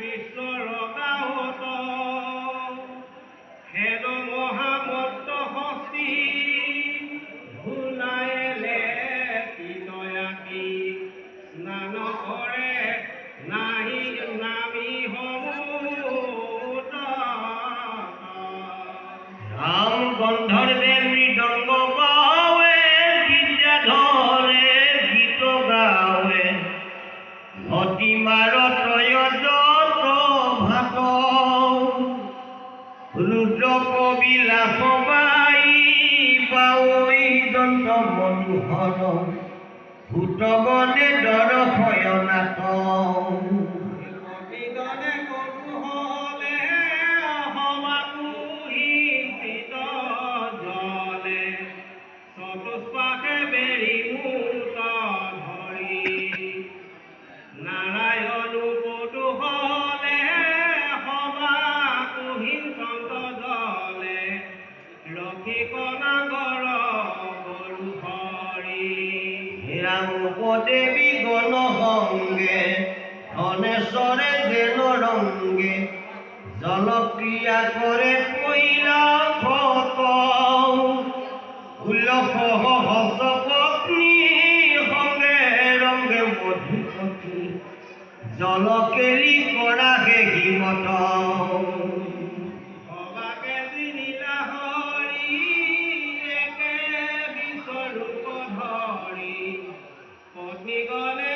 বিশ্ব লগা হত নামি সমুদ্র রাম গন্ধর্বের মৃদঙ্গ গাওয়ে বিদ্যা গীত গাওয়ে। নদী মারত রুদ্র কবিলা সবাই পাৱৈ যন্ত্ৰ মনোহৰ ভূতগণে দৰ শয়নাত বিগণে কৌতূহলে রামদেবী গণ সঙ্গে ধনেশ্বরে যেন রঙ্গে, জলক্রিয়া করে কইলা ক্ষত উল্লখ হস পত্নী সঙ্গে রঙ্গে মধুপতি জলকেলি হিমত জীবনে